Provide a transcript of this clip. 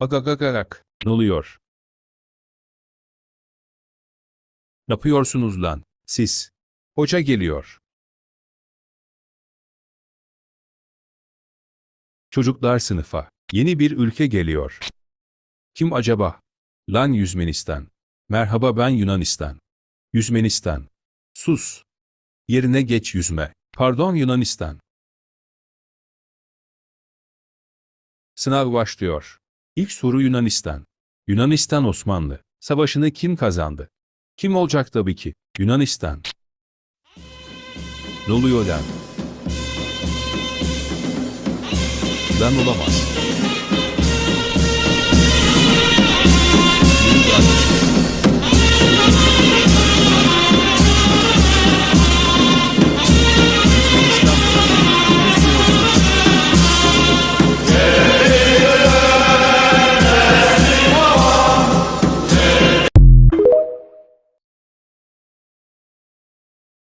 Agagagarak. Ne oluyor? Ne yapıyorsunuz lan? Siz. Hoca geliyor. Çocuklar sınıfa. Yeni bir ülke geliyor. Kim acaba? Lan Yüzmenistan. Merhaba ben Yunanistan. Yüzmenistan. Sus. Yerine geç yüzme. Pardon Yunanistan. Sınav başlıyor. İlk soru Yunanistan. Yunanistan Osmanlı. Savaşını kim kazandı? Kim olacak tabii ki? Yunanistan. Ne oluyor lan? Lan olamaz.